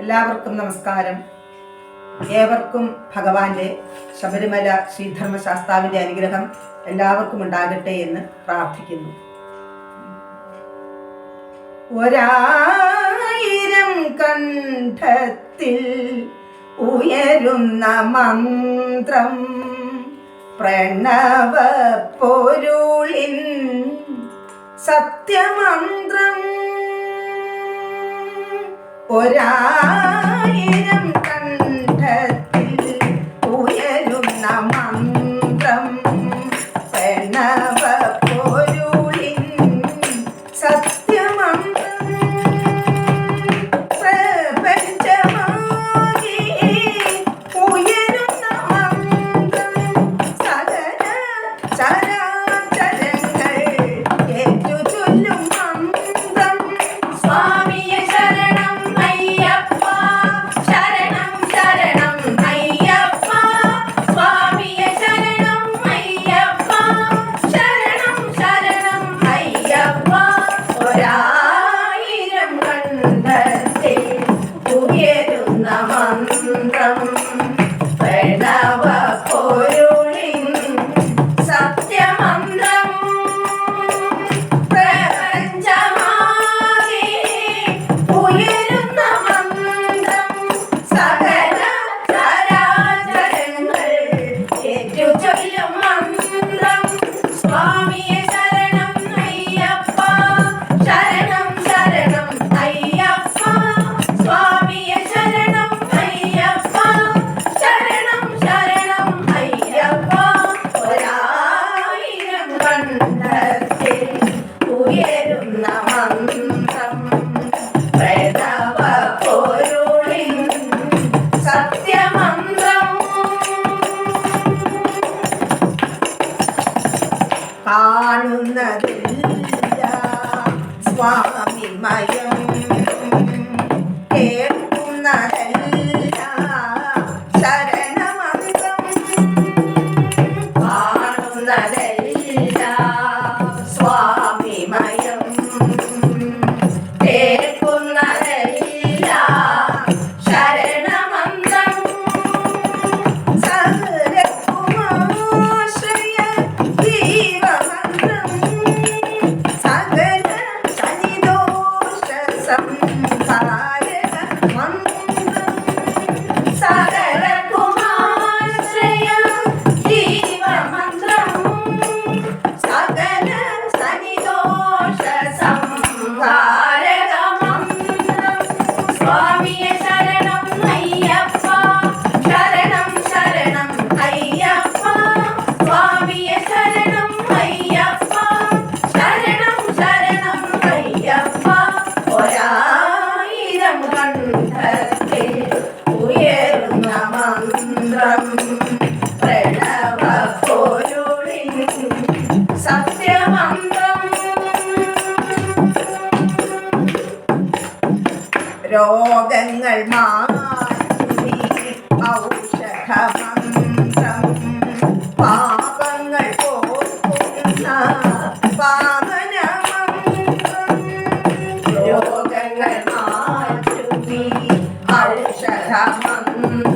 എല്ലാവർക്കും നമസ്കാരം. ഏവർക്കും ഭഗവാന്റെ ശബരിമല ശ്രീധർമ്മശാസ്താവിന്റെ അനുഗ്രഹം എല്ലാവർക്കും ഉണ്ടാകട്ടെ എന്ന് പ്രാർത്ഥിക്കുന്നു. ഒരായിരം കണ്ഠത്തിൽ ഉയരുന്ന മന്ത്രം പ്രണവ പൊരുളിൻ സത്യമന്ത്രം ഒരാ కానున్నదిల్ల స్వామి మయం. కేకున్నదల్ల శరణమంతం కానున్నదల్ల స్వామి pasada. ഗന്ധത്തിൽ പ്രണവ രോഗങ്ങൾ മാറ്റി ഔഷധമാ 晒他，嗯。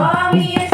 Mommy